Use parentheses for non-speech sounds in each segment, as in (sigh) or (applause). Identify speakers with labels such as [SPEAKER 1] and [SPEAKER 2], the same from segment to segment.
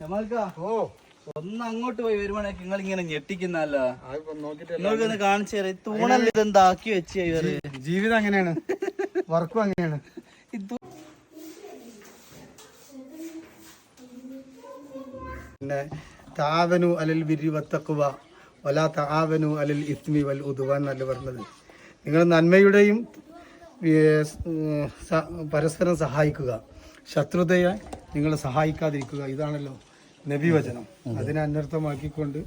[SPEAKER 1] ജമാൽക്കാ
[SPEAKER 2] ഓ.
[SPEAKER 1] ഒന്ന് അങ്ങോട്ട് പോയി വരുവാണെങ്കിൽ നിങ്ങൾ ഇങ്ങനെ ഞെട്ടിക്കുന്നല്ലോ നിങ്ങൾക്ക് ഒന്ന് കാണിച്ചു തരാം. തൂണല്ല ഇതെന്താക്കി വെച്ച് ഇവർ?
[SPEAKER 2] ജീവിതം അങ്ങനെയാണ്. വർക്കും അങ്ങനെയാണ്. പിന്നെ താവനു അലൽ ബിരി വത്തക്കുവ വലാ താവനു അലൽ ഇസ്മി വൽ ഉദുവാൻ എന്നല്ല പറഞ്ഞത്. നിങ്ങൾ നന്മയുടെയും പരസ്പരം സഹായിക്കുക. ശത്രുതയെ നിങ്ങൾ സഹായിക്കാതിരിക്കുക. ഇതാണല്ലോ നബിവചനം. അതിനെ അന്വർത്ഥമാക്കിക്കൊണ്ട്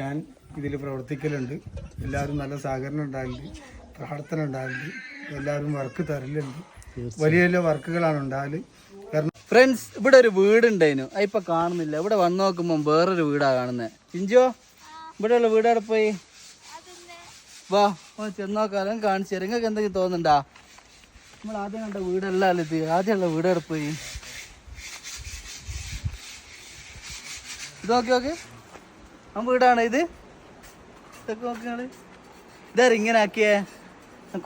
[SPEAKER 2] ഞാൻ ഇതിൽ പ്രവർത്തിക്കലുണ്ട്. എല്ലാവരും നല്ല സഹകരണം ഉണ്ടാകലുണ്ട് പ്രാർത്ഥന ഉണ്ടാകലുണ്ട് എല്ലാവരും വർക്ക് തരലുണ്ട്. വലിയ വലിയ വർക്കുകളാണ് ഉണ്ടാകൽ.
[SPEAKER 1] ഫ്രണ്ട്സ് ഇവിടെ ഒരു വീട് വീടുണ്ടായിരുന്നു ആ ഇപ്പൊ കാണുന്നില്ല. ഇവിടെ വന്നു നോക്കുമ്പോൾ വേറൊരു വീടാണ് കാണുന്നത് ചിഞ്ചോ ഇവിടെ ഉള്ള വീട് അവിടെ പോയി? വാ ഓ ചെന്നോക്കാലും കാണിച്ചു തരാം. നിങ്ങൾക്ക് എന്തെങ്കിലും തോന്നുന്നുണ്ടാ? നമ്മൾ ആദ്യം കണ്ട വീടല്ല ഇത്? ആദ്യമുള്ള വീട് അവിടെ പോയി? ഇത് നോക്കി. നോക്ക് ആ വീടാണ് ഇത്. ഇതൊക്കെ നോക്കി നിങ്ങൾ ഇതാ ഇങ്ങനെ ആക്കിയേ?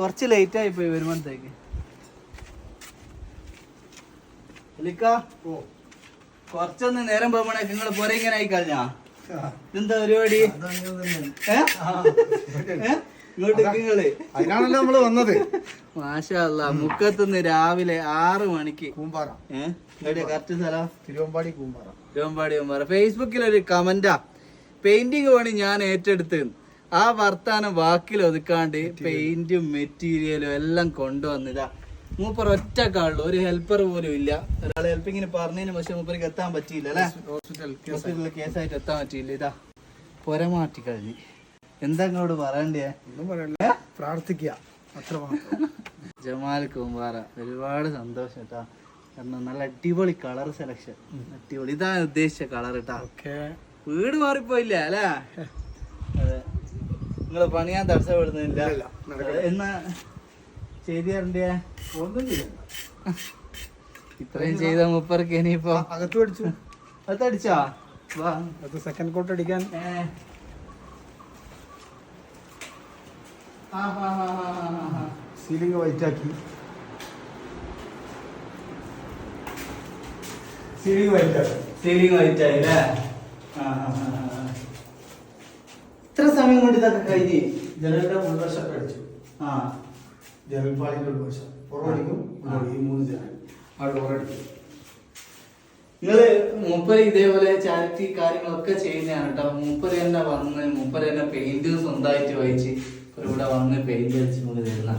[SPEAKER 1] കുറച്ച് ലേറ്റ് ആയി പോയി വരുമ്പോഴത്തേക്ക്. കൊറച്ചൊന്ന് നേരം പോകണേ നിങ്ങൾ പോരെ ഇങ്ങനെ ആയി കഴിഞ്ഞാ ഇതെന്താ പരിപാടി? ഏ?
[SPEAKER 2] അതിനാണല്ലോ നമ്മൾ വന്നത്.
[SPEAKER 1] മാഷല്ല മുക്കത്തുനിന്ന് രാവിലെ ആറ് മണിക്ക്.
[SPEAKER 2] കൂമ്പാറ.
[SPEAKER 1] കറക്റ്റ് സ്ഥലം?
[SPEAKER 2] തിരുവമ്പാടി കൂമ്പാറ.
[SPEAKER 1] തിരുവമ്പാടി കൂമ്പാറ. ഫേസ്ബുക്കിൽ ഒരു കമന്റാ. പെയിന്റിങ് പണി ഞാൻ ഏറ്റെടുത്ത്. ആ വർത്താനം വാക്കിൽ ഒതുക്കാണ്ട് പെയിന്റും മെറ്റീരിയലും എല്ലാം കൊണ്ടുവന്നിതാ. മൂപ്പർ ഒറ്റ കാളുള്ളൂ ഒരു ഹെൽപ്പർ പോലും ഇല്ല. ഒരാളെ ഹെൽപ്പിങ്ങിന് പറഞ്ഞതിന് പക്ഷെ മൂപ്പർക്ക് എത്താൻ പറ്റിയില്ല അല്ലേ?
[SPEAKER 2] ഹോസ്പിറ്റൽ
[SPEAKER 1] കേസായിട്ട് എത്താൻ പറ്റിയില്ല. ഇതാ പൊരമാറ്റി കഴിഞ്ഞ്. എന്താ ഇങ്ങോട്ട് പറയണ്ടേ?
[SPEAKER 2] ഒന്നും പറയണ്ട. പ്രാർത്ഥിക്കുക. അത്ര
[SPEAKER 1] ജമാൽ കുമാര ഒരുപാട് സന്തോഷം കേട്ടാ കാരണം നല്ല അടിപൊളി കളർ സെലക്ഷൻ അടിപൊളി. ഇതാണ് ഉദ്ദേശിച്ച കളർ കേട്ടാ
[SPEAKER 2] ഓക്കെ.
[SPEAKER 1] വീട് മാറിപ്പോയില്ല അല്ലേ? അതെ. നിങ്ങൾ പണിയാൻ തടസ്സപ്പെടുന്നില്ല. എന്നാ ചെയ്തി തരണ്ടേ?
[SPEAKER 2] ഒന്നും ചെയ്യണ്ട.
[SPEAKER 1] ഇത്രയും ചെയ്ത മുപ്പർക്ക് ഇനിയിപ്പോ
[SPEAKER 2] അകത്ത് പഠിച്ചു.
[SPEAKER 1] അകത്തടിച്ചാ
[SPEAKER 2] അത് സെക്കൻഡ് കോട്ട് അടിക്കാൻ
[SPEAKER 1] ഏ. ആ, ആ, ആ, ആ, ആ, ആ.
[SPEAKER 2] സീലിംഗ് വൈറ്റ് ആക്കി. സീലിംഗ് വൈറ്റ് ആക്കി.
[SPEAKER 1] സീലിംഗ് വൈറ്റ് ആയി അല്ലേ. ഇത്ര സമയം കൊണ്ട് ഇതൊക്കെ കഴിഞ്ഞ്
[SPEAKER 2] ജനലിന്റെ ഉൾവശം അടിച്ചു.
[SPEAKER 1] ആ
[SPEAKER 2] ജനൽപാളിന്റെ ഉൾവശം. പുറമടിക്കും ഈ മൂന്ന് ജനൽ. അവിടെ പുറമടിക്കും
[SPEAKER 1] നിങ്ങൾ മൂപ്പര് ഇതേപോലെ ചാരിറ്റി കാര്യങ്ങളൊക്കെ ചെയ്യുന്നതാണ് കേട്ടോ മൂപ്പര് തന്നെ വന്ന് മൂപ്പര് തന്നെ പെയിന്റ് സ്വന്തമായിട്ട് ഇവർ ഇവിടെ വന്ന് പെയിന്റ് അടിച്ചു കൊണ്ട് തരുന്ന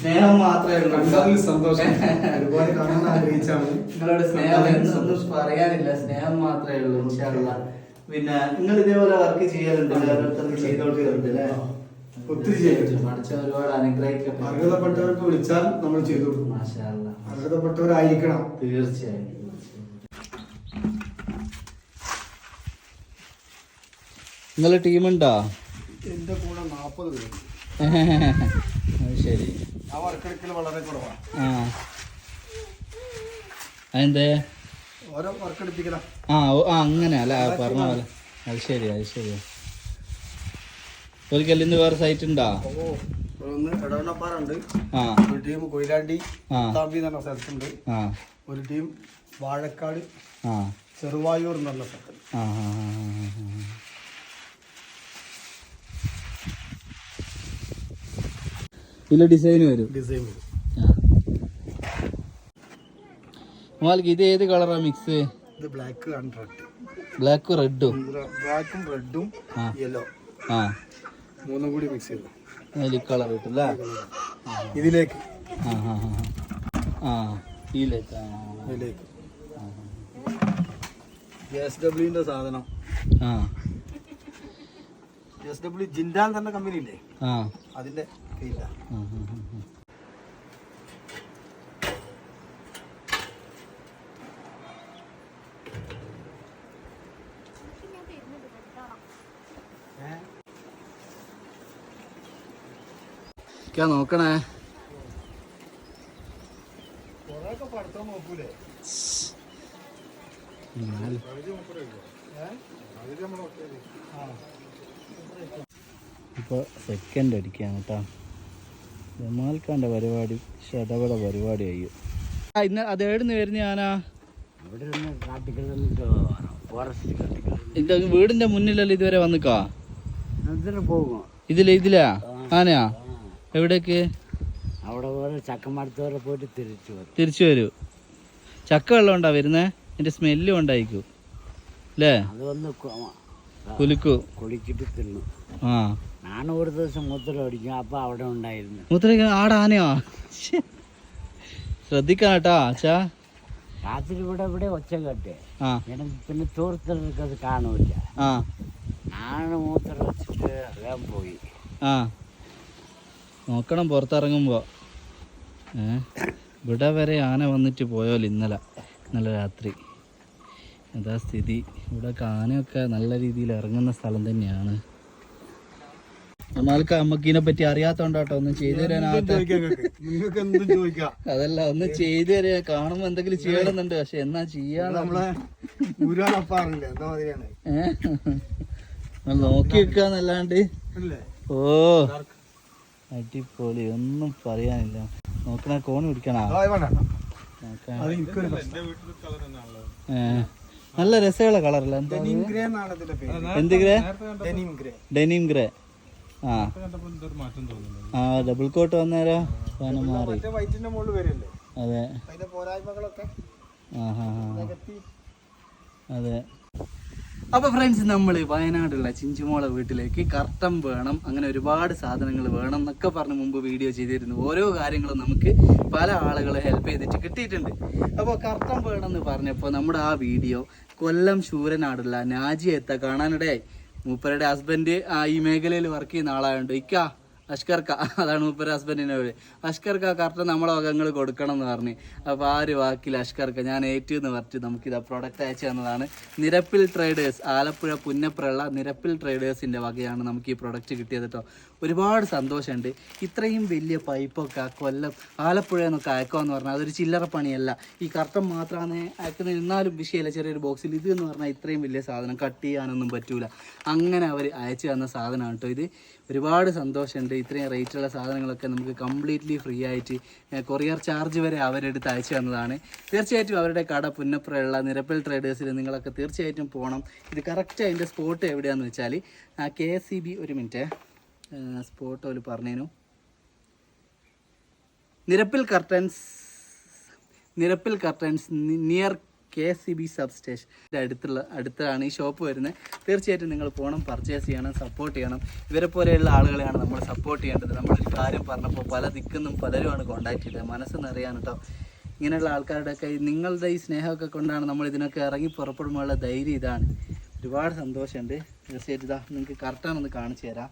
[SPEAKER 1] സ്നേഹം മാത്രമേ ഉള്ളൂ.
[SPEAKER 2] സന്തോഷം. ഒരുപാട് കാണാൻ ആഗ്രഹിച്ചാണ്.
[SPEAKER 1] നിങ്ങളോട് സ്നേഹം എന്നൊന്നും പറയാനില്ല. സ്നേഹം മാത്രമേ ഉള്ളൂ ഇൻഷാള്ള പിന്നെ നിങ്ങൾ ഇതേപോലെ വർക്ക് ചെയ്യാറുണ്ട് ഓരോരുത്തർക്ക് ചെയ്തോണ്ടിരുന്നുണ്ട് അല്ലേ?
[SPEAKER 2] ഒത്തിരി ചെയ്തിട്ടുണ്ട്.
[SPEAKER 1] പഠിച്ച ഒരുപാട് അനുഗ്രഹിക്കട്ടെ
[SPEAKER 2] അർഹതപ്പെട്ടവർക്ക് വിളിച്ചാൽ നമ്മൾ ചെയ്തു കൊടുക്കും. അർഹതപ്പെട്ടവരായിരിക്കണം.
[SPEAKER 1] തീർച്ചയായും നിങ്ങളെ ടീമുണ്ടോ
[SPEAKER 2] എന്റെ കൂടെ നാൽപ്പത് പേരുണ്ട്. (laughs)
[SPEAKER 1] ശരി.
[SPEAKER 2] ആ വർക്കെടുക്കൽ വളരെ കുറവാണ്
[SPEAKER 1] ആ. അതെന്തേ?
[SPEAKER 2] ഓരോ വർക്കെടുപ്പിക്കല.
[SPEAKER 1] ആ ഓ ആ അങ്ങനെ അല്ല? പറഞ്ഞ പോലെ. അത് ശരി അത് ശരി. ഒരു കല്ലിന് വേറെ സൈറ്റ് ഉണ്ടോ?
[SPEAKER 2] ഓ ഒന്ന് എടവണ്ണപ്പാറുണ്ട്.
[SPEAKER 1] ആ.
[SPEAKER 2] ഒരു ടീം കൊയിലാണ്ടി
[SPEAKER 1] ആ.
[SPEAKER 2] താമ്പി എന്ന് പറഞ്ഞ സ്ഥലത്തുണ്ട്.
[SPEAKER 1] ആ.
[SPEAKER 2] ഒരു ടീം വാഴക്കാട്
[SPEAKER 1] ആ.
[SPEAKER 2] ചെറുവായൂർ എന്നുള്ള സ്ഥലത്ത്
[SPEAKER 1] ആ ആ, ആ, ആ, ആ. ഇതിലെ ഡിസൈൻ വരും.
[SPEAKER 2] ഡിസൈൻ വരും.
[SPEAKER 1] ഇത് ഏത് കളറാ മിക്സ്
[SPEAKER 2] ഇത് ബ്ലാക്ക് ആൻഡ് റെഡ്
[SPEAKER 1] ബ്ലാക്കും റെഡും
[SPEAKER 2] ബ്ലാക്കും റെഡും യെല്ലോ
[SPEAKER 1] ആ.
[SPEAKER 2] മൂന്നും കൂടി മിക്സ് ചെയ്തു.
[SPEAKER 1] അതിൽ കളർ കിട്ടും
[SPEAKER 2] ഇതിലേക്ക്.
[SPEAKER 1] ആ ആ ആ ആ. ഇതിലേക്ക്. ആ.
[SPEAKER 2] ഇതിലേക്ക്. എസ് ഡബ്ല്യുവിന്റെ സാധനം.
[SPEAKER 1] ആ.
[SPEAKER 2] എസ് ഡബ്ല്യു ജിൻഡാൻ തന്നെ കമ്പനി ഇല്ലേ? അതിന്റെ
[SPEAKER 1] ഇക്കാ നോക്കണേ. ഇപ്പൊ സെക്കൻഡ് അടിക്കാം കേട്ടോ. ജമാൽക്കാന്റെ പരിപാടി ഷടപട പരിപാടി അയ്യോ ഇന്ന് അത് എവിടുന്ന് വരുന്ന ഞാനാ ഇത് വീടിന്റെ മുന്നിലല്ലേ ഇതുവരെ വന്നിക്കാ? ഇതിലെ ഇതിൽ ആനയാ? എവിടേക്ക്?
[SPEAKER 3] അവിടെ വരെ പോയിട്ട് തിരിച്ചു വരും.
[SPEAKER 1] തിരിച്ചു വരൂ. ചക്ക വെള്ളം ഉണ്ടാ വരുന്നേ? എന്റെ സ്മെല്ലും ഉണ്ടായിക്കൂ അല്ലേ കുലുക്കു.
[SPEAKER 3] കുളിച്ചിട്ട് തിന്നു.
[SPEAKER 1] ആ.
[SPEAKER 3] ഞാൻ ഒരു ദിവസം മൂത്രം അടിക്കും അപ്പം അവിടെ ഉണ്ടായിരുന്നു.
[SPEAKER 1] മൂത്രയ്ക്ക് ആട ആനയോ? ശ്ശെ. ശ്രദ്ധിക്കാം കേട്ടാ അച്ഛാ
[SPEAKER 3] രാത്രി ഇവിടെ ഇവിടെ ഒച്ച കേട്ടെ. എനിക്ക് പിന്നെ തോർത്തിറക്കത് അത്
[SPEAKER 1] ആ.
[SPEAKER 3] ഞാൻ മൂത്രം വെച്ചിട്ട് വേഗം പോയി.
[SPEAKER 1] ആ. നോക്കണം പുറത്തിറങ്ങുമ്പോ. ഏ? ഇവിടെ വരെ ആന വന്നിട്ട് പോയോല്ലോ ഇന്നലെ ഇന്നലെ രാത്രി. അതാ സ്ഥിതി. ഇവിടെ ആനയൊക്കെ നല്ല രീതിയിൽ ഇറങ്ങുന്ന സ്ഥലം തന്നെയാണ്. നമ്മൾക്ക് അമ്മക്കിനെ ഇതിനെ പറ്റി അറിയാത്തോണ്ടാട്ടോ ഒന്നും ചെയ്തു തരാനാകത്ത
[SPEAKER 2] നിങ്ങൾക്ക്. എന്തും ചോദിക്കാം.
[SPEAKER 1] അതല്ല ഒന്ന് ചെയ്തു തരാ. കാണുമ്പോ എന്തെങ്കിലും ചെയ്യണമെന്നുണ്ട്. പക്ഷെ എന്നാ ചെയ്യാ നോക്കി വെക്കാന്നല്ലാണ്ട് ഓ അടിപൊളി. ഒന്നും പറയാനില്ല. നോക്കണ കോണി പിടിക്കണ? നല്ല രസമുള്ള കളറല്ല എന്താ
[SPEAKER 2] ഡെനിം ഗ്രേ എന്നാണ് പേര്.
[SPEAKER 1] എന്ത് grey?
[SPEAKER 2] Denim grey.
[SPEAKER 1] Denim grey. ആ. ആ ഡബിൾ കോട്ട് വന്നേരം. സാധനം മാറി. അതെ. അതെ. അപ്പോൾ ഫ്രണ്ട്സ് നമ്മൾ വയനാടുള്ള ചിഞ്ചുമോള വീട്ടിലേക്ക് കർട്ടം വേണം അങ്ങനെ ഒരുപാട് സാധനങ്ങൾ വേണം എന്നൊക്കെ പറഞ്ഞ് മുമ്പ് വീഡിയോ ചെയ്തിരുന്നു. ഓരോ കാര്യങ്ങളും നമുക്ക് പല ആളുകളെ ഹെൽപ്പ് ചെയ്തിട്ട് കിട്ടിയിട്ടുണ്ട്. അപ്പോൾ കർട്ടം വേണം എന്ന് പറഞ്ഞപ്പോൾ നമ്മുടെ ആ വീഡിയോ കൊല്ലം ശൂരനാടുള്ള നാജിയത്തെ കാണാനിടയായി. മൂപ്പരുടെ ഹസ്ബൻഡ് ഈ മേഖലയിൽ വർക്ക് ചെയ്യുന്ന ആളായതുകൊണ്ട് ഇക്ക അഷ്കർക്ക. അതാണ് മൂപ്പര ഹസ്ബൻഡിന്റെ പേര്. അഷ്കർക്ക കറക്റ്റ് നമ്മളെ വകങ്ങൾ കൊടുക്കണം എന്ന് പറഞ്ഞ്. അപ്പോൾ ആ ഒരു വാക്കിൽ അഷ്കർക്ക ഞാൻ ഏറ്റു എന്ന് പറഞ്ഞിട്ട് നമുക്കിത് പ്രോഡക്റ്റ് അയച്ചു തന്നതാണ്. നിരപ്പിൽ ട്രേഡേഴ്സ് ആലപ്പുഴ പുന്നപ്രള്ള നിരപ്പിൽ ട്രേഡേഴ്സിന്റെ വകയാണ് നമുക്ക് ഈ പ്രൊഡക്റ്റ് കിട്ടിയത് കേട്ടോ ഒരുപാട് സന്തോഷമുണ്ട്. ഇത്രയും വലിയ പൈപ്പൊക്കെ കൊല്ലം ആലപ്പുഴ എന്നൊക്കെ അയക്കുക എന്ന് പറഞ്ഞാൽ അതൊരു ചില്ലറ പണിയല്ല. ഈ കർട്ടൻ മാത്രമാണ് അയക്കുന്നത്. എന്നാലും വിഷയമല്ല. ചെറിയൊരു ബോക്സിൽ ഇത് എന്ന് പറഞ്ഞാൽ ഇത്രയും വലിയ സാധനം കട്ട് ചെയ്യാനൊന്നും പറ്റൂല. അങ്ങനെ അവർ അയച്ചു തന്ന സാധനമാണ് കേട്ടോ ഇത്. ഒരുപാട് സന്തോഷമുണ്ട്. ഇത്രയും റേറ്റുള്ള സാധനങ്ങളൊക്കെ നമുക്ക് കംപ്ലീറ്റ്ലി ഫ്രീ ആയിട്ട് കൊറിയർ ചാർജ് വരെ അവരെടുത്ത് അയച്ചു തന്നതാണ്. തീർച്ചയായിട്ടും അവരുടെ കട പുന്നപ്പുറയുള്ള നിരപ്പൽ ട്രേഡേഴ്സിൽ നിങ്ങളൊക്കെ തീർച്ചയായിട്ടും പോകണം ഇത് കറക്റ്റ് അതിന്റെ സ്പോട്ട് എവിടെയാണെന്ന് വെച്ചാൽ കെ എസ് സി ബി ഒരു മിനിറ്റ് സ്പോട്ട് അവർ പറഞ്ഞേനു. നിരപ്പിൽ curtains നിരപ്പിൽ curtains near K C B sub station അടുത്തുള്ള അടുത്താണ് ഈ ഷോപ്പ് വരുന്നത് തീർച്ചയായിട്ടും നിങ്ങൾ പോകണം പർച്ചേസ് ചെയ്യണം സപ്പോർട്ട് ചെയ്യണം. ഇവരെ പോലെയുള്ള ആളുകളെയാണ് നമ്മൾ സപ്പോർട്ട് ചെയ്യേണ്ടത്. നമ്മളൊരു കാര്യം പറഞ്ഞപ്പോൾ പല ദിക്കുന്നും പലരുമാണ് കോണ്ടാക്ട് ചെയ്തത്. മനസ്സ് നിറയാണ് കേട്ടോ ഇങ്ങനെയുള്ള ആൾക്കാരുടെയൊക്കെ നിങ്ങളുടെ ഈ സ്നേഹമൊക്കെ കൊണ്ടാണ് നമ്മൾ ഇതിനൊക്കെ ഇറങ്ങി പുറപ്പെടുമ്പോഴുള്ള ധൈര്യം ഇതാണ്. ഒരുപാട് സന്തോഷമുണ്ട്. തീർച്ചയായിട്ടും ഇതാ നിങ്ങൾക്ക് കറക്റ്റാണെന്ന് കാണിച്ചു തരാം.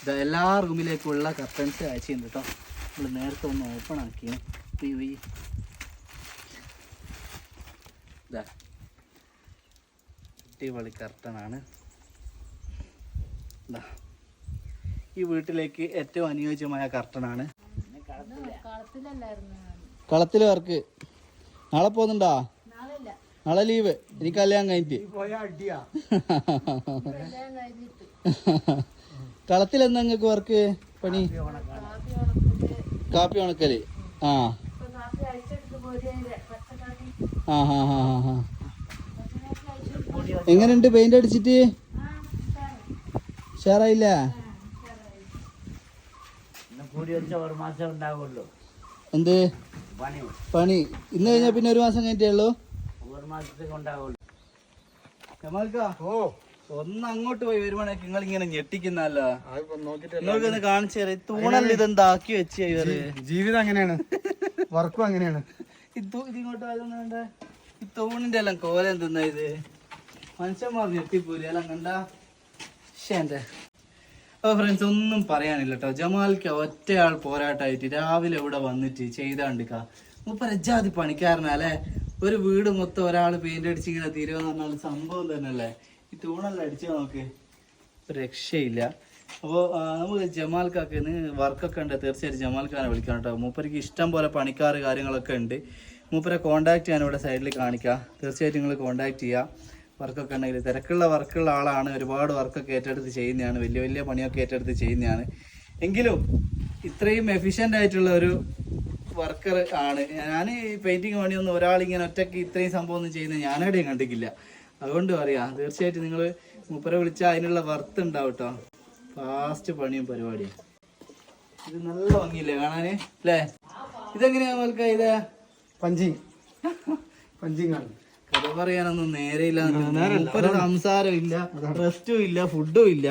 [SPEAKER 1] ഇത് എല്ലാ റൂമിലേക്കുള്ള കർട്ടൻസ് അയച്ചിട്ടുണ്ട് കേട്ടോ നമ്മൾ നേരത്തെ ഒന്ന് ഓപ്പൺ ആക്കി ഈ ഇതാ. അടിപൊളി കർട്ടനാണ് ഇതാ. ഈ വീട്ടിലേക്ക് ഏറ്റവും അനുയോജ്യമായ കർട്ടനാണ് കളത്തിൽ വർക്ക് നാളെ പോകുന്നുണ്ടോ? നാളെ ലീവ് എനിക്ക് കല്യാണം കഴിഞ്ഞിട്ട്. (laughs) കളത്തിൽ എന്താ നിങ്ങൾക്ക് വർക്ക് പണി? കാപ്പി ഉണക്കൽ. ആ. ആ ഹാ ഹാ ഹാ ഹാ എങ്ങനെയുണ്ട് പെയിന്റ് അടിച്ചിട്ട്? ഉഷാറായില്ല?
[SPEAKER 3] ഇന്ന് കൂടി വെച്ച ഒരു മാസം ഉണ്ടാവുമല്ലോ
[SPEAKER 1] എന്ത്?
[SPEAKER 3] പണി.
[SPEAKER 1] പണി. ഇന്ന് കഴിഞ്ഞാ പിന്നെ ഒരു മാസം കഴിഞ്ഞിട്ടേ ഉള്ളൂ?
[SPEAKER 3] ഒരു മാസത്തേക്ക്
[SPEAKER 2] ഓ.
[SPEAKER 1] ഒന്ന് അങ്ങോട്ട് പോയി വരുമ്പോഴേക്ക് നിങ്ങൾ ഇങ്ങനെ ഞെട്ടിക്കുന്നല്ലോ കാണിച്ചു തരാം. തൂണല്ല ഇതെന്താക്കി വെച്ച് ഇവർ?
[SPEAKER 2] ജീവിതം അങ്ങനെയാണ്. വർക്കും അങ്ങനെയാണ്.
[SPEAKER 1] ഇത് ഇതിങ്ങോട്ട് വരുന്നുണ്ട് ഈ തൂണിന്റെ എല്ലാം കോല എന്തെന്നാ ഇത്. മനുഷ്യന്മാർ ഞെട്ടിപ്പോരി. എല്ലാം കണ്ട? അപ്പൊ ഫ്രണ്ട്സ് ഒന്നും പറയാനില്ല കേട്ടോ ജമാൽക്ക് ഒറ്റയാൾ പോരാട്ടായിട്ട് രാവിലെ ഇവിടെ വന്നിട്ട് ചെയ്താണ്ടിക്ക. മുപ്പ രജാതി പണിക്കാരനല്ലേ ഒരു വീട് മൊത്തം ഒരാൾ പെയിന്റ് അടിച്ച് ഇങ്ങനെ തീരുമെന്ന് പറഞ്ഞാൽ സംഭവം തന്നെയല്ലേ? തൂണെല്ലാം അടിച്ചു നോക്ക് രക്ഷയില്ല. അപ്പോൾ നമുക്ക് ജമാൽ കാക്കിന് വർക്കൊക്കെ ഉണ്ട്. തീർച്ചയായിട്ടും ജമാൽ ജമാൽഖാനെ വിളിക്കണം കേട്ടോ മൂപ്പർക്ക് ഇഷ്ടം പോലെ പണിക്കാർ കാര്യങ്ങളൊക്കെ ഉണ്ട്. മൂപ്പരെ കോണ്ടാക്ട് ചെയ്യാൻ ഇവിടെ സൈഡിൽ കാണിക്കാം. തീർച്ചയായിട്ടും നിങ്ങൾ കോണ്ടാക്ട് ചെയ്യുക വർക്കൊക്കെ ഉണ്ടെങ്കിൽ തിരക്കുള്ള വർക്കുള്ള ആളാണ്. ഒരുപാട് വർക്കൊക്കെ ഏറ്റെടുത്ത് ചെയ്യുന്നതാണ്. വലിയ വലിയ പണിയൊക്കെ ഏറ്റെടുത്ത് ചെയ്യുന്നതാണ്. എങ്കിലും ഇത്രയും എഫിഷ്യന്റ് ആയിട്ടുള്ള ഒരു വർക്കർ ആണ്. ഞാൻ ഈ പെയിന്റിങ് പണിയൊന്നും ഒരാളിങ്ങനെ ഒറ്റയ്ക്ക് ഇത്രയും സംഭവം ഒന്നും ചെയ്യുന്നത് ഞാനെവിടെയും കണ്ടിട്ടില്ല. അതുകൊണ്ട് പറയാ തീർച്ചയായിട്ടും നിങ്ങൾ മുപ്പര വിളിച്ചാൽ അതിനുള്ള വർത്ത് ഉണ്ടാവും കേട്ടോ ഫാസ്റ്റ് പണിയും പരിപാടിയും. ഇത് നല്ല ഭംഗിയില്ലേ കാണാന് അല്ലേ ഇതെങ്ങനെയാ മൽക്ക ഇത്?
[SPEAKER 2] പഞ്ചിങ്. പഞ്ചിങ് ആണ്.
[SPEAKER 1] കഥ പറയാനൊന്നും നേരെയില്ല. മൂപ്പര് സംസാരം ഇല്ല റെസ്റ്റും ഇല്ല. ഫുഡും ഇല്ല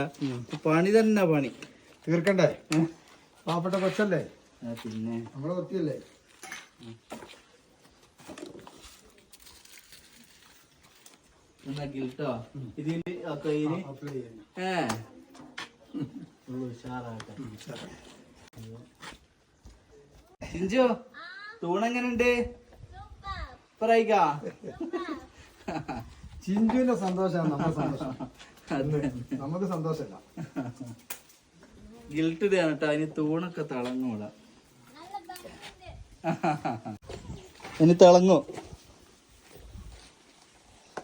[SPEAKER 1] പണി തന്നെ പണി.
[SPEAKER 2] തീർക്കണ്ടേ? പാവപ്പെട്ട കൊച്ചല്ലേ?
[SPEAKER 1] പിന്നെ.
[SPEAKER 2] നമ്മളെ വൃത്തിയല്ലേ?
[SPEAKER 1] എന്നാ കേട്ടോ ഇതിന്
[SPEAKER 2] അപ്ലൈ ചെയ്യുന്നു
[SPEAKER 1] ഏ. ഉള്ളു ഉഷാറാട്ടെ ചിഞ്ചു തൂണെങ്ങനുണ്ട് പറയിക്കാ?
[SPEAKER 2] ചിഞ്ചുവിന്റെ സന്തോഷമാണ് നമ്മുടെ സന്തോഷം. (laughs) നമുക്ക് സന്തോഷമല്ല.
[SPEAKER 1] ഗിൽട്ട് ഇതാണ് കേട്ടോ അതിന് തൂണൊക്കെ തിളങ്ങൂല. ഇനി തിളങ്ങൂ.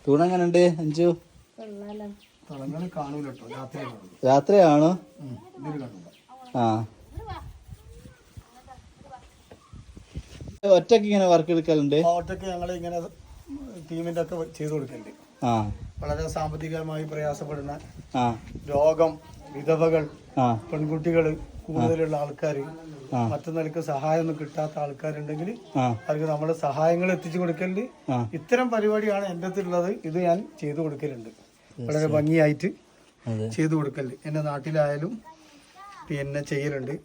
[SPEAKER 1] തൂണെങ്ങനുണ്ട് അഞ്ചു? രാത്രിയാണ്? ആ. ഒറ്റയ്ക്ക് ഇങ്ങനെ വർക്ക് എടുക്കലുണ്ട്?
[SPEAKER 2] ഒറ്റയ്ക്ക് ഞങ്ങൾ ഇങ്ങനെ ടീമിന്റെ ഒക്കെ ചെയ്തു കൊടുക്കലുണ്ട്. വളരെ സാമ്പത്തികമായി പ്രയാസപ്പെടുന്ന രോഗം വിധവകൾ പെൺകുട്ടികൾ കൂടുതലുള്ള ആൾക്കാർ. മറ്റു നിലയ്ക്ക് സഹായമൊന്നും കിട്ടാത്ത ആൾക്കാരുണ്ടെങ്കിൽ അവർക്ക് നമ്മൾ സഹായങ്ങൾ എത്തിച്ചു കൊടുക്കലുണ്ട് ഇത്തരം പരിപാടിയാണ് എന്റെ അടുത്തുള്ളത്. ഇത് ഞാൻ ചെയ്തു കൊടുക്കലുണ്ട്. വളരെ ഭംഗിയായിട്ട് ചെയ്തു കൊടുക്കലുണ്ട്. എന്റെ നാട്ടിലായാലും പിന്നെ ചെയ്യലുണ്ട്.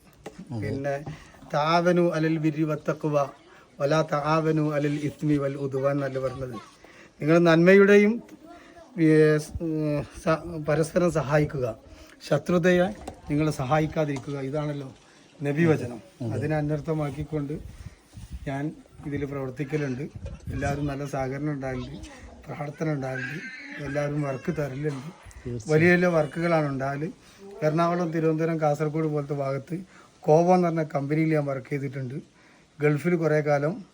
[SPEAKER 2] പിന്നെ താവനു അലൽ വിരിവത്തക്കുവ വല താവനു അലൽ ഇസ്മി വൽ ഉദുവാൻ എന്നല്ല പറഞ്ഞത്. നിങ്ങൾ നന്മയുടെയും പരസ്പരം സഹായിക്കുക. ശത്രുതയെ നിങ്ങൾ സഹായിക്കാതിരിക്കുക. ഇതാണല്ലോ നബിവചനം. അതിനെ അന്വർത്ഥമാക്കിക്കൊണ്ട് ഞാൻ ഇതിൽ പ്രവർത്തിക്കലുണ്ട്. എല്ലാവരും നല്ല സഹകരണം ഉണ്ടാകലുണ്ട് പ്രാർത്ഥന ഉണ്ടാകലുണ്ട് എല്ലാവരും വർക്ക് തരലുണ്ട്. വലിയ വലിയ വർക്കുകളാണ് ഉണ്ടാകൽ എറണാകുളം തിരുവനന്തപുരം കാസർഗോഡ് പോലത്തെ ഭാഗത്ത് കോവ എന്ന് പറഞ്ഞ കമ്പനിയിൽ ഞാൻ വർക്ക് ചെയ്തിട്ടുണ്ട്. ഗൾഫിൽ കുറേ കാലം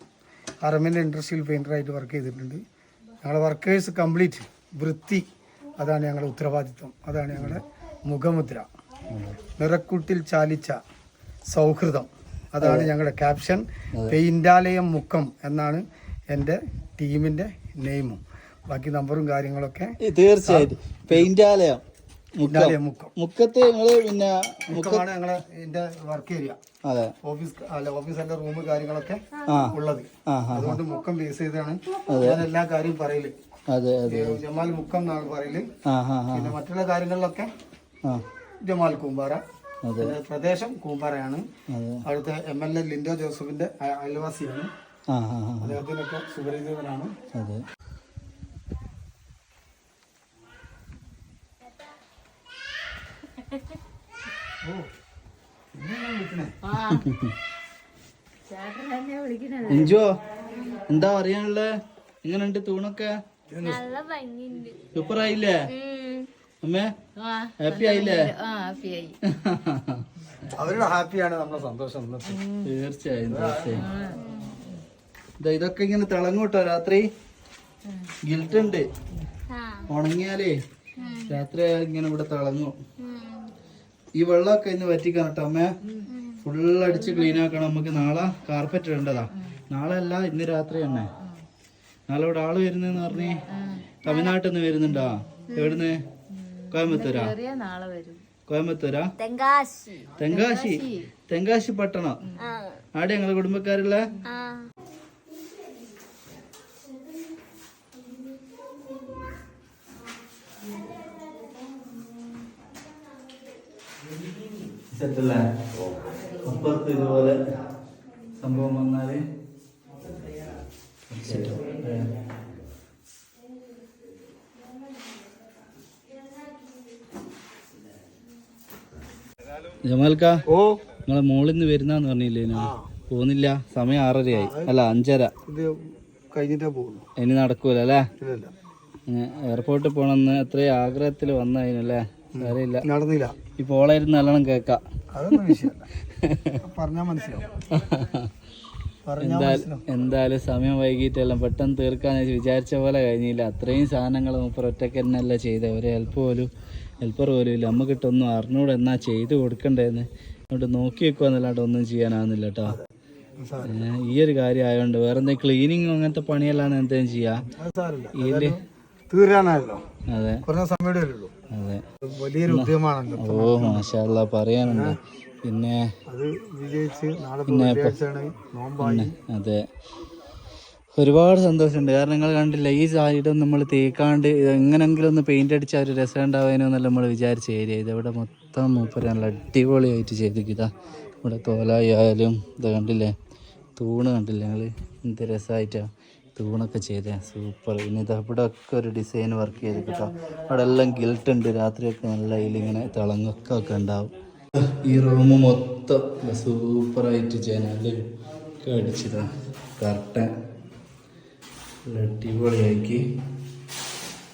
[SPEAKER 2] അറമിന്റെ ഇൻഡസ്ട്രിയൽ പെയിന്ററായിട്ട് വർക്ക് ചെയ്തിട്ടുണ്ട്. ഞങ്ങളുടെ വർക്കേഴ്സ് കംപ്ലീറ്റ് വൃത്തി. അതാണ് ഞങ്ങളുടെ ഉത്തരവാദിത്വം. അതാണ് ഞങ്ങളുടെ മുഖമുദ്ര. നിറക്കൂട്ടിൽ ചാലിച്ച. സൗഹൃദം. അതാണ് ഞങ്ങളുടെ ക്യാപ്ഷൻ പെയിന്റാലയം മുക്കം എന്നാണ് എന്റെ ടീമിന്റെ നെയിമും. ബാക്കി നമ്പറും കാര്യങ്ങളൊക്കെ
[SPEAKER 1] തീർച്ചയായിട്ടും.
[SPEAKER 2] മുക്കം.
[SPEAKER 1] മുക്കത്ത് നിങ്ങൾ പിന്നെ
[SPEAKER 2] മുക്കമാണ് ഞങ്ങളെ എന്റെ വർക്ക് ഏരിയ
[SPEAKER 1] അതെ.
[SPEAKER 2] ഓഫീസ് അല്ല ഓഫീസിന്റെ റൂം കാര്യങ്ങളൊക്കെ ഉള്ളത്. അതുകൊണ്ട് മുക്കം ബേസ് ചെയ്താണ് ഞാൻ എല്ലാ കാര്യവും പറയൽ.
[SPEAKER 1] അതെ അതെ
[SPEAKER 2] ജമാൽ മുക്കം എന്നാണ്
[SPEAKER 1] പറയൽ.
[SPEAKER 2] പിന്നെ മറ്റുള്ള കാര്യങ്ങളിലൊക്കെ ജമാൽ കൂമ്പാറ പ്രദേശം കൂമ്പാറയാണ്. അവിടുത്തെ എം എൽ എ ലിൻഡോ ജോസഫിന്റെ അയൽവാസിയാണ്. അദ്ദേഹത്തിനൊക്കെ സുപരിചിതനാണ്.
[SPEAKER 1] അതെ.
[SPEAKER 2] ഓ ഇന്നെയാണ് വിളിക്കണേ?
[SPEAKER 1] അഞ്ചോ എന്താ പറയാനുള്ളത് എങ്ങനെയുണ്ട് തൂണൊക്കെ?
[SPEAKER 4] നല്ല ഭംഗിയുണ്ട്.
[SPEAKER 1] സൂപ്പർ ആയില്ലേ അമ്മേ ഹാപ്പി ആയില്ലേ?
[SPEAKER 2] അവരുടെ ഹാപ്പിയാണ് നമ്മുടെ സന്തോഷം.
[SPEAKER 1] തീർച്ചയായും തീർച്ചയായും. ഇതൊക്കെ ഇങ്ങനെ തിളങ്ങൂട്ടോ രാത്രി. ഗിൽട്ട് ഉണ്ട്
[SPEAKER 4] ആ.
[SPEAKER 1] ഉണങ്ങിയാലേ രാത്രി ഇങ്ങനെ ഇവിടെ തിളങ്ങും. ഈ വെള്ളമൊക്കെ ഇന്ന് വറ്റിക്കണം കേട്ടോ അമ്മ. ഫുൾ അടിച്ച് ക്ലീൻ ആക്കണം. നമുക്ക് നാളെ കാർപ്പറ്റ് ഇടേണ്ടതാ. നാളെ അല്ല ഇന്ന് രാത്രി തന്നെ. നാളെ ഇവിടെ ആൾ വരുന്നെന്ന് പറഞ്ഞേ. തമിഴ്നാട്ടിൽ നിന്ന് വരുന്നുണ്ടോ? എവിടുന്ന്? കോയമ്പത്തൂരാ?
[SPEAKER 4] നാളെ വരും.
[SPEAKER 1] കോയമ്പത്തൂരാ?
[SPEAKER 4] തെങ്കാശി.
[SPEAKER 1] തെങ്കാശി? തെങ്കാശി. പട്ടണം. ആടെ ഞങ്ങളെ സെറ്റല്ലേ? അപ്പുറത്ത് ഇതുപോലെ സംഭവം വന്നാൽ ജമാൽക്ക
[SPEAKER 2] ഓ.
[SPEAKER 1] നിങ്ങളെ മോളിൽ നിന്ന് വരുന്നാന്ന് പറഞ്ഞില്ലേ പോകുന്നില്ല. സമയം ആറരയായി. അല്ല അഞ്ചര.
[SPEAKER 2] ഇത് കഴിഞ്ഞിട്ടേ പോകുന്നു
[SPEAKER 1] ഇനി നടക്കൂല അല്ലേ? എയർപോർട്ടിൽ പോണെന്ന് അത്രയും ആഗ്രഹത്തിൽ വന്നതിനല്ലേ കാര്യമില്ല
[SPEAKER 2] നടന്നില്ല.
[SPEAKER 1] ഈ പോളായിരുന്നു നല്ലോണം കേക്കാം
[SPEAKER 2] പറഞ്ഞാ മനസ്സിലാവും.
[SPEAKER 1] എന്തായാലും സമയം വൈകിട്ടെല്ലാം പെട്ടെന്ന് തീർക്കാന്ന് വിചാരിച്ച പോലെ കഴിഞ്ഞില്ല. അത്രയും സാധനങ്ങൾ മൂപ്പർ ഒറ്റയ്ക്ക് തന്നെയല്ല ചെയ്തത് ഒരു ഹെൽപ്പ് പോലും ഹെൽപ്പർ പോലും ഇല്ല. നമുക്കിട്ടൊന്നും അറിഞ്ഞൂടെ എന്നാ ചെയ്ത് കൊടുക്കണ്ടേന്ന്. അതുകൊണ്ട് നോക്കി വെക്കുവാന്നല്ലാണ്ട് ഒന്നും ചെയ്യാനാവുന്നില്ല കേട്ടോ ഈ ഒരു കാര്യം ആയതുകൊണ്ട് വേറെ എന്തെങ്കിലും ക്ലീനിങ് അങ്ങനത്തെ പണിയല്ലാന്ന് എന്തെങ്കിലും ചെയ്യാ?
[SPEAKER 2] അത് സാരമില്ല.
[SPEAKER 1] ഇതിൽ
[SPEAKER 2] തീരാനല്ലോ
[SPEAKER 1] അതെ.
[SPEAKER 2] വലിയൊരു ഉദ്യമമാണല്ലോ
[SPEAKER 1] ഓ മാഷാല്ല പറയാനുണ്ട്. പിന്നെ
[SPEAKER 2] പിന്നെ
[SPEAKER 1] അതെ. ഒരുപാട് സന്തോഷമുണ്ട്. കാരണം നിങ്ങൾ കണ്ടില്ല ഈ സൈഡും നമ്മൾ തേക്കാണ്ട് എങ്ങനെങ്കിലും ഒന്ന് പെയിന്റ് അടിച്ചാൽ ഒരു രസം ഉണ്ടാവാനോ എന്നല്ല നമ്മൾ വിചാരിച്ച ഏരിയ ഇത്. ഇവിടെ മൊത്തം മൂപ്പര് നല്ല അടിപൊളിയായിട്ട് ചെയ്തിക്കിതാ ഇവിടെ തോലായാലും ഇത് കണ്ടില്ലേ തൂണ് കണ്ടില്ലേ ഞങ്ങൾ എന്ത് രസമായിട്ടാണ് തൂണൊക്കെ ചെയ്തേ. സൂപ്പർ. പിന്നെ ഇത് ഇവിടെ ഒക്കെ ഒരു ഡിസൈൻ വർക്ക് ചെയ്ത് കിട്ടാം അവിടെ എല്ലാം ഗിൽട്ട് ഉണ്ട്. രാത്രിയൊക്കെ നല്ല ഇതിലിങ്ങനെ തിളങ്ങൊക്കെ ഒക്കെ ഉണ്ടാവും. ഈ റൂം മൊത്തം സൂപ്പറായിട്ട് ജനലും ഒക്കെ കർട്ടൻ നല്ല അടിപൊളിയാക്കി.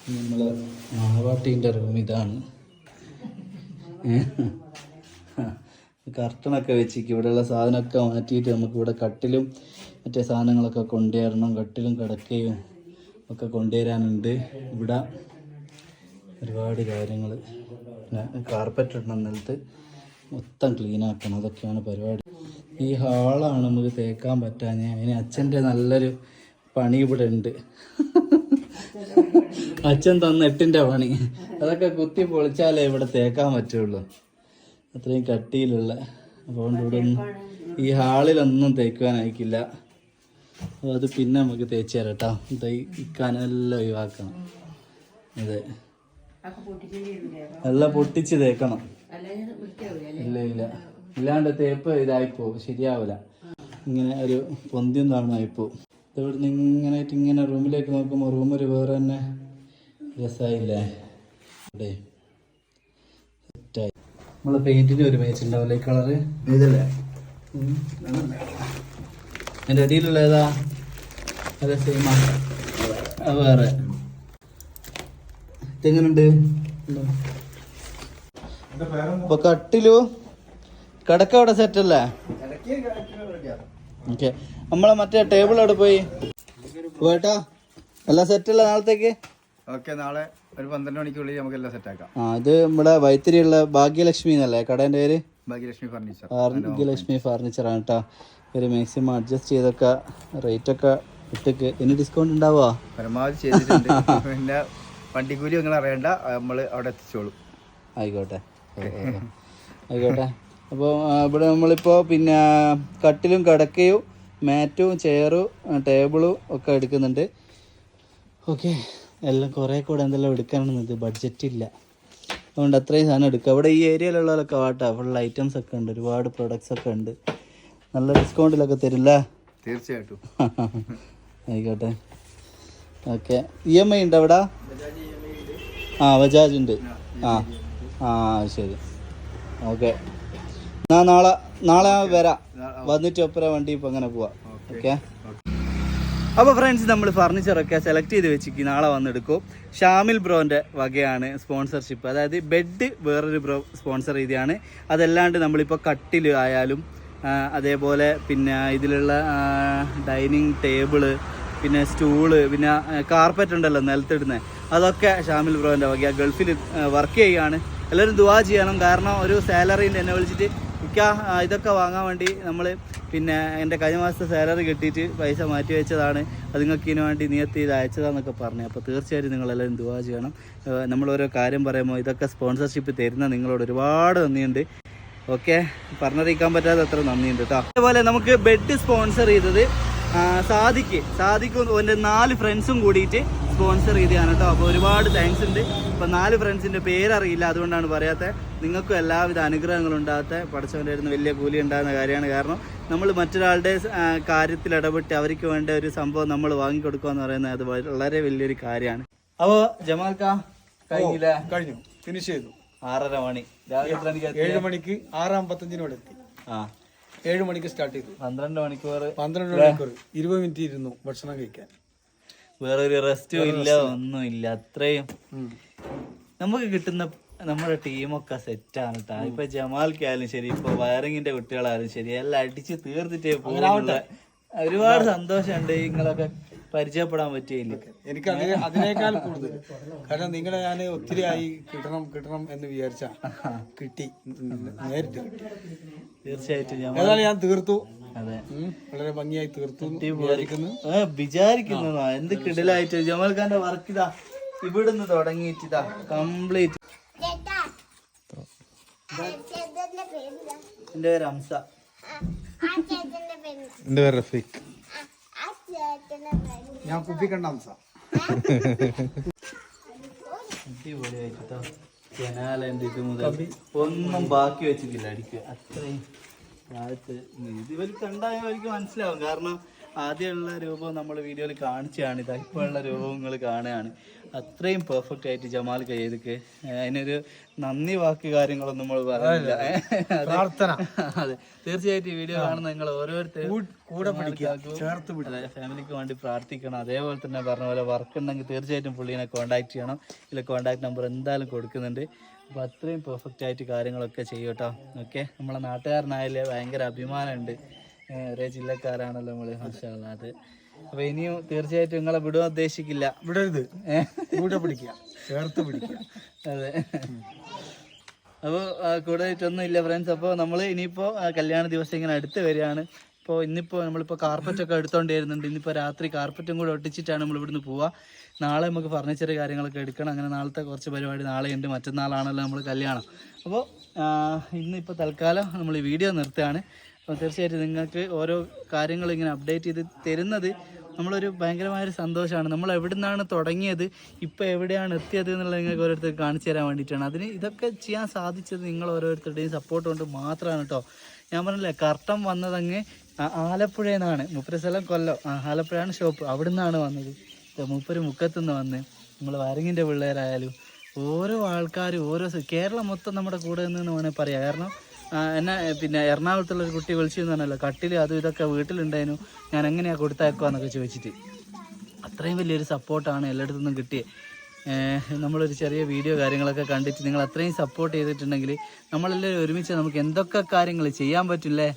[SPEAKER 1] നമ്മൾ മാവാട്ടീന്റെ റൂം ഇതാണ്. കർട്ടണൊക്കെ വെച്ചിക്ക് ഇവിടെയുള്ള സാധനമൊക്കെ മാറ്റിയിട്ട് നമുക്ക് ഇവിടെ കട്ടിലും മറ്റേ സാധനങ്ങളൊക്കെ കൊണ്ടുവരണം. കട്ടിലും കിടക്കയും ഒക്കെ കൊണ്ടുവരാനുണ്ട്. ഇവിടെ ഒരുപാട് കാര്യങ്ങൾ കാർപ്പറ്റ് ഇടണം നിലത്ത് മൊത്തം ക്ലീൻ ആക്കണം. അതൊക്കെയാണ് പരിപാടി. ഈ ഹാളാണ് നമുക്ക് തേക്കാൻ പറ്റാഞ്ഞ അതിന് അച്ഛന്റെ നല്ലൊരു പണി ഇവിടെ ഉണ്ട്. അച്ഛൻ തന്ന എട്ടിന്റെ പണി. അതൊക്കെ കുത്തി പൊളിച്ചാലേ ഇവിടെ തേക്കാൻ പറ്റുള്ളൂ. അത്രയും കട്ടിയിലുള്ള. അതുകൊണ്ട് ഇവിടെ ഒന്നും ഈ ഹാളിലൊന്നും തേക്കുവാൻ അയക്കില്ല അപ്പോൾ അത് പിന്നെ നമുക്ക് തേച്ച് തരാം കേട്ടോ. ഈ കനെല്ലാം ഒഴിവാക്കണം. അതെ. എല്ലാം പൊട്ടിച്ച് തേക്കണം. ഇല്ല ഇല്ല. ഇല്ലാണ്ട് തേപ്പ് ഇതായിപ്പോ ശരിയാവില്ല ഇങ്ങനെ ഒരു പൊന്തിയും താണായിപ്പോ ഇവിടുന്ന് ഇങ്ങനെ ആയിട്ട് ഇങ്ങനെ റൂമിലേക്ക് നോക്കുമ്പോൾ റൂം ഒരു വേറെ തന്നെ. രസമായില്ലേ അതെ. സെറ്റായി. നമ്മളെ പെയിന്റിന് ഒരു മേച്ച് ഉണ്ടാവില്ല ഈ കളറ്
[SPEAKER 2] ഇതല്ലേ?
[SPEAKER 1] എന്റെ അടിയിലുള്ള ഏതാ? അതെ സെയിമാ അത് വേറെ. ഇതെങ്ങനുണ്ട്? അപ്പൊ കട്ടിലു. കിടക്ക അവിടെ സെറ്റ് അല്ലേ? ഓക്കെ നമ്മളെ മറ്റേ ടേബിൾ അവിടെ പോയി? പോയിട്ടാ എല്ലാം സെറ്റ് അല്ല നാളത്തേക്ക്?
[SPEAKER 2] ഓക്കെ നാളെ ഒരു പന്ത്രണ്ട് മണിക്കുള്ളിൽ നമുക്ക് എല്ലാം സെറ്റ് ആക്കാം.
[SPEAKER 1] ആ ഇത് നമ്മുടെ വൈത്തിരിയുള്ള ഭാഗ്യലക്ഷ്മി എന്നല്ലേ? കടേന്റെ പേര്?
[SPEAKER 2] ഭാഗ്യലക്ഷ്മി ഫർണിച്ചർ
[SPEAKER 1] ഭാഗ്യലക്ഷ്മി ഫർണിച്ചർ ആണ് കേട്ടോ ഒരു മാക്സിമം അഡ്ജസ്റ്റ് ചെയ്തൊക്കെ റേറ്റ് ഒക്കെ ഇട്ടൊക്കെ. ഇനി ഡിസ്കൗണ്ട് ഉണ്ടാവുക
[SPEAKER 2] പരമാവധി ചെയ്തിട്ടുണ്ട്. പിന്നെ വണ്ടിക്കൂലി നിങ്ങൾ അറിയണ്ട. നമ്മൾ അവിടെ എത്തിച്ചോളും.
[SPEAKER 1] ആയിക്കോട്ടെ. ആയിക്കോട്ടെ. അപ്പോൾ ഇവിടെ നമ്മളിപ്പോൾ പിന്നെ കട്ടിലും കിടക്കയും മാറ്റും ചെയറും ടേബിളും ഒക്കെ എടുക്കുന്നുണ്ട്. ഓക്കെ എല്ലാം കുറേ കൂടെ എന്തെല്ലാം എടുക്കാനാണെന്നത് ബഡ്ജറ്റ് ഇല്ല. അതുകൊണ്ട് അത്രയും സാധനം എടുക്കുക അവിടെ ഈ ഏരിയയിലുള്ളതൊക്കെ വാട്ടാ. ഫുൾ ഐറ്റംസ് ഒക്കെ ഉണ്ട്. ഒരുപാട് പ്രൊഡക്ട്സ് ഒക്കെ ഉണ്ട്. നല്ല ഡിസ്കൗണ്ടിലൊക്കെ തരില്ല?
[SPEAKER 2] തീർച്ചയായിട്ടും. (laughs)
[SPEAKER 1] ആയിക്കോട്ടെ. ഓക്കെ. ഇ എം ഐ ഉണ്ട് അവിടെ? ആ ബജാജ് ഉണ്ട്. ആ ആ ശരി. ഓക്കെ. ഞാൻ നാളെ നാളെ വരാം. വന്നിട്ട് ഒപ്പര വണ്ടി ഇപ്പം അങ്ങനെ പോവാം? ഓക്കെ. അപ്പോൾ ഫ്രണ്ട്സ് നമ്മൾ ഫർണിച്ചറൊക്കെ സെലക്ട് ചെയ്ത് വെച്ചിക്ക് നാളെ വന്നെടുക്കും. ഷാമിൽ ബ്രോന്റെ വകയാണ് സ്പോൺസർഷിപ്പ് അതായത് ബെഡ് വേറൊരു ബ്രോ സ്പോൺസർ ചെയ്തതാണ്. അതല്ലാണ്ട് നമ്മളിപ്പോൾ കട്ടിൽ ആയാലും അതേപോലെ പിന്നെ ഇതിലുള്ള ഡൈനിങ് ടേബിൾ പിന്നെ സ്റ്റൂൾ പിന്നെ കാർപ്പറ്റ് ഉണ്ടല്ലോ നിലത്തിടുന്നത് അതൊക്കെ ഷാമിൽ ബ്രോന്റെ വകയാണ് ഗൾഫിൽ വർക്ക് ചെയ്യുകയാണ് എല്ലാവരും ദുവാ ചെയ്യണം. കാരണം ഒരു സാലറിന്റെ എന്നെ വിളിച്ചിട്ട് ഇക്ക ഇതൊക്കെ വാങ്ങാൻ വേണ്ടി നമ്മൾ പിന്നെ എന്റെ കഴിഞ്ഞ മാസത്തെ സാലറി കിട്ടിയിട്ട് പൈസ മാറ്റി വെച്ചതാണ്. അത് നിങ്ങൾക്ക് ഇതിനു വേണ്ടി നിയത്തി ഇത് അയച്ചതാന്നൊക്കെ പറഞ്ഞു. അപ്പോൾ തീർച്ചയായിട്ടും നിങ്ങളെല്ലാവരും ദുവാ ചെയ്യണം. നമ്മൾ ഓരോ കാര്യം പറയുമ്പോൾ ഇതൊക്കെ സ്പോൺസർഷിപ്പ് തരുന്ന നിങ്ങളോട് ഒരുപാട് നന്ദിയുണ്ട്. ഓക്കെ? പറഞ്ഞറിയിക്കാൻ പറ്റാതെ അത്ര നന്ദിയുണ്ട് കേട്ടോ അതേപോലെ നമുക്ക് ബെഡ് സ്പോൺസർ ചെയ്തത് സാദിക്ക്. സാദിക്കും എന്റെ നാല് ഫ്രണ്ട്സും കൂടിയിട്ട് സ്പോൺസർ ചെയ്തതാണ് കേട്ടോ അപ്പോൾ ഒരുപാട് താങ്ക്സ് ഉണ്ട്. അപ്പോൾ നാല് ഫ്രണ്ട്സിന്റെ പേരറിയില്ല അതുകൊണ്ടാണ് പറയാത്തത് നിങ്ങൾക്കും എല്ലാവിധ അനുഗ്രഹങ്ങളും ഉണ്ടാകത്തെ പഠിച്ചവന്റെ അടുത്ത് വലിയ കൂലി ഉണ്ടാകുന്ന കാര്യമാണ് കാരണം നമ്മൾ മറ്റൊരാളുടെ കാര്യത്തിൽ ഇടപെട്ട് അവർക്ക് വേണ്ട ഒരു സംഭവം നമ്മൾ വാങ്ങിക്കൊടുക്കുക എന്ന് പറയുന്നത് അത് വളരെ വലിയൊരു കാര്യമാണ്. അപ്പോൾ ജമാൽക്ക കഴിഞ്ഞില്ല?
[SPEAKER 2] കഴിഞ്ഞു. ഫിനിഷ് ചെയ്തു.
[SPEAKER 1] ആറര മണി. രാവിലെ?
[SPEAKER 2] ഏഴ് മണിക്ക് ആറ് അമ്പത്തഞ്ചിനോട് എത്തി.
[SPEAKER 1] ആ.
[SPEAKER 2] ഏഴ് മണിക്ക് സ്റ്റാർട്ട് ചെയ്തു.
[SPEAKER 1] പന്ത്രണ്ട് മണിക്കൂർ
[SPEAKER 2] പന്ത്രണ്ട് മണിക്കൂർ ഇരുപത് മിനിറ്റ് ഇരുന്നു ഭക്ഷണം കഴിക്കാൻ.
[SPEAKER 1] വേറൊരു റെസ്റ്റും ഇല്ല ഒന്നും ഇല്ല. അത്രയും നമുക്ക് കിട്ടുന്ന നമ്മുടെ ടീമൊക്കെ സെറ്റാണ് കേട്ടോ ഇപ്പൊ ജമാൽക്കായാലും ശരി ഇപ്പൊ വയറിങ്ങിന്റെ കുട്ടികളായാലും ശരി എല്ലാം അടിച്ച് തീർത്തിട്ടേ പോകുന്നുണ്ട് ഒരുപാട് സന്തോഷമുണ്ട് നിങ്ങളൊക്കെ പരിചയപ്പെടാൻ പറ്റിയില്ല
[SPEAKER 2] എനിക്ക് അതിനെ അതിനേക്കാൾ കൂടുതൽ. കാരണം നിങ്ങളെ ഞാൻ ഒത്തിരി ആയി കിട്ടണം കിട്ടണം എന്ന് വിചാരിച്ച കിട്ടി. നേരിട്ട്.
[SPEAKER 1] തീർച്ചയായിട്ടും ഞാൻ
[SPEAKER 2] ഏതായാലും ഞാൻ തീർത്തു.
[SPEAKER 1] അതെ.
[SPEAKER 2] വളരെ ഭംഗിയായി തീർത്തു വിചാരിക്കുന്നു.
[SPEAKER 1] എന്ത് കിടലായിട്ട്. ജമാൽ ഖാന്റെ വർക്ക് ഇതാ ഇവിടുന്ന് തുടങ്ങിയിട്ട് ഇതാ കംപ്ലീറ്റ് എന്റെ പേര് ഹംസ
[SPEAKER 2] എന്റെ പേര്. റഫീഖ്. ഞാൻ കുപ്പിക്കണ്ട അംസ.
[SPEAKER 1] ഹംസ ട്ടോ. ജനാലന്റെ ഇത് മുതൽ ഒന്നും ബാക്കി വെച്ചിട്ടില്ല. അടിക്കുക അത്രയും താഴത്ത് ഇത് ഇവർ കണ്ടാൽ ഇവർക്ക് മനസ്സിലാവും. കാരണം ആദ്യമുള്ള രൂപം നമ്മൾ വീഡിയോയിൽ കാണിച്ചാണ് ഇത് ഇപ്പോഴുള്ള രൂപങ്ങൾ കാണുകയാണ്. അത്രയും പെർഫെക്റ്റ് ആയിട്ട് ജമാൽ കയ്യതൊക്കെ അതിനൊരു നന്ദി വാക്ക് കാര്യങ്ങളൊന്നും നമ്മൾ പറയില്ല
[SPEAKER 2] പ്രാർത്ഥന.
[SPEAKER 1] അതെ. തീർച്ചയായിട്ടും ഈ വീഡിയോ കാണുന്ന നിങ്ങൾ ഓരോരുത്തരും
[SPEAKER 2] കൂടെ പിടിക്കുക
[SPEAKER 1] ഫാമിലിക്ക് വേണ്ടി പ്രാർത്ഥിക്കണം. അതേപോലെ തന്നെ പറഞ്ഞ പോലെ വർക്ക് ഉണ്ടെങ്കിൽ തീർച്ചയായിട്ടും പുള്ളീനെ കോൺടാക്ട് ചെയ്യണം. ഇതിൽ കോൺടാക്ട് നമ്പർ എന്തായാലും കൊടുക്കുന്നുണ്ട്. അപ്പോൾ അത്രയും പെർഫെക്റ്റ് ആയിട്ട് കാര്യങ്ങളൊക്കെ ചെയ്യും കേട്ടോ ഓക്കെ നമ്മളെ നാട്ടുകാരനായാലേ ഭയങ്കര അഭിമാനമുണ്ട്. ഒരേ ജില്ലക്കാരാണല്ലോ നമ്മൾ മാഷാല്ലാ അത്. അപ്പോൾ ഇനിയും തീർച്ചയായിട്ടും നിങ്ങളെ വിടുവാൻ ഉദ്ദേശിക്കില്ല.
[SPEAKER 2] വിടരുത്. കൂടെ പിടിക്കുക. ചേർത്ത് പിടിക്കുക.
[SPEAKER 1] അതെ. അപ്പോൾ കൂടുതലായിട്ടൊന്നും ഇല്ല ഫ്രണ്ട്സ് അപ്പോൾ നമ്മൾ ഇനിയിപ്പോൾ കല്യാണ ദിവസം ഇങ്ങനെ അടുത്ത് വരികയാണ്. ഇപ്പോൾ ഇന്നിപ്പോൾ നമ്മളിപ്പോൾ കാർപ്പറ്റൊക്കെ എടുത്തോണ്ട് വരുന്നുണ്ട് ഇന്നിപ്പോൾ രാത്രി കാർപ്പറ്റും കൂടെ ഒട്ടിച്ചിട്ടാണ് നമ്മൾ ഇവിടുന്ന് പോവുക നാളെ നമുക്ക് ഫർണിച്ചർ കാര്യങ്ങളൊക്കെ എടുക്കണം. അങ്ങനെ നാളത്തെ കുറച്ച് പരിപാടി നാളെ ഉണ്ട്. മറ്റന്നാളാണല്ലോ നമ്മൾ കല്യാണം. അപ്പോൾ ഇന്നിപ്പോൾ തൽക്കാലം നമ്മൾ വീഡിയോ നിർത്തുകയാണ്. അപ്പോൾ തീർച്ചയായിട്ടും നിങ്ങൾക്ക് ഓരോ കാര്യങ്ങൾ ഇങ്ങനെ അപ്ഡേറ്റ് ചെയ്ത് തരുന്നത് നമ്മളൊരു ഭയങ്കരമായൊരു സന്തോഷമാണ്. നമ്മൾ എവിടെ നിന്നാണ് തുടങ്ങിയത് ഇപ്പോൾ എവിടെയാണ് എത്തിയത് എന്നുള്ളത് നിങ്ങൾക്ക് ഓരോരുത്തർ കാണിച്ചു തരാൻ വേണ്ടിയിട്ടാണ്. അതിന് ഇതൊക്കെ ചെയ്യാൻ സാധിച്ചത് നിങ്ങൾ ഓരോരുത്തരുടെയും സപ്പോർട്ട് കൊണ്ട് മാത്രമാണ് കേട്ടോ ഞാൻ പറഞ്ഞില്ലേ കർട്ടം വന്നതങ്ങ് ആലപ്പുഴയിൽ നിന്നാണ് മുപ്പര സ്ഥലം കൊല്ലം. ആ ആലപ്പുഴയാണ് ഷോപ്പ്. അവിടെ നിന്നാണ് വന്നത്. മുപ്പര് മൂപ്പര് മുക്കത്തുനിന്ന് വന്ന് നമ്മൾ വരങ്ങിന്റെ പിള്ളേരായാലും ഓരോ ആൾക്കാരും ഓരോ കേരളം മൊത്തം നമ്മുടെ കൂടെ നിന്ന് വേണമെങ്കിൽ പറയാം. കാരണം എന്നെ പിന്നെ എറണാകുളത്തുള്ള ഒരു കുട്ടി വിളിച്ചു പറഞ്ഞല്ലോ കട്ടിൽ അതും ഇതൊക്കെ വീട്ടിലുണ്ടായിരുന്നു ഞാൻ എങ്ങനെയാണ് എങ്ങനെയാ കൊടുത്തയക്കുവാന്നൊക്കെ ചോദിച്ചിട്ട്. അത്രയും വലിയൊരു സപ്പോർട്ടാണ് എല്ലായിടത്തു നിന്നും കിട്ടിയത് നമ്മളൊരു ചെറിയ വീഡിയോ കാര്യങ്ങളൊക്കെ കണ്ടിട്ട് നിങ്ങൾ അത്രയും സപ്പോർട്ട് ചെയ്തിട്ടുണ്ടെങ്കിൽ നമ്മളെല്ലാവരും ഒരുമിച്ച് നമുക്ക് എന്തൊക്കെ കാര്യങ്ങൾ ചെയ്യാൻ പറ്റില്ലേ?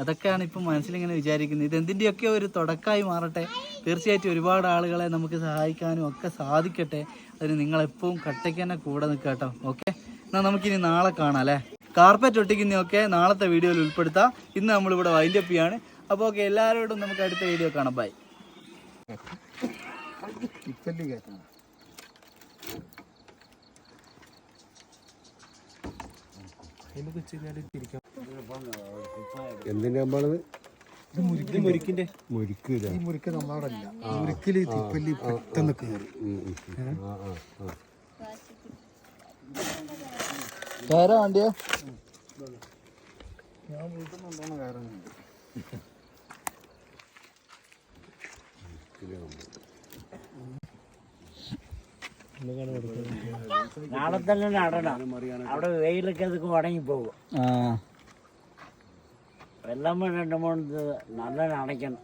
[SPEAKER 1] അതൊക്കെയാണ് ഇപ്പം മനസ്സിലിങ്ങനെ വിചാരിക്കുന്നത്. ഇത് എന്തിന്റെയൊക്കെ ഒരു തുടക്കമായി മാറട്ടെ? തീർച്ചയായിട്ടും ഒരുപാട് ആളുകളെ നമുക്ക് സഹായിക്കാനും ഒക്കെ സാധിക്കട്ടെ. അതിന് നിങ്ങളെപ്പോഴും കട്ടയ്ക്ക് തന്നെ കൂടെ നിൽക്കാം കേട്ടോ. ഓക്കെ? എന്നാൽ നമുക്കിനി നാളെ കാണാം അല്ലേ? കാർപ്പറ്റ് ഒട്ടിക്കുന്നതൊക്കെ നാളത്തെ വീഡിയോയിൽ ഉൾപ്പെടുത്താം. ഇന്ന് നമ്മളിവിടെ വൈൻഡപ്പ് ചെയ്യാണ്. അപ്പോൾ ഓക്കെ എല്ലാവരോടും നമുക്ക് അടുത്ത വീഡിയോ കാണാം. ബൈ
[SPEAKER 2] എന്തിന്റെ കേൾക്കണം ഈ മുരിക്ക് നമ്മളോടല്ല മുരിക്കിൽ തിപ്പല്ലി പെട്ടെന്ന് കയറി.
[SPEAKER 1] വേറെ വണ്ടിയോ?
[SPEAKER 2] ഞാൻ വീട്ടിൽ
[SPEAKER 3] നാളെ തന്നെ നടണം. അവിടെ വെയിലൊക്കെ അതൊക്കെ ഉണങ്ങി പോകും വെള്ളം രണ്ട് മൂന്ന് നല്ല നനയ്ക്കണം.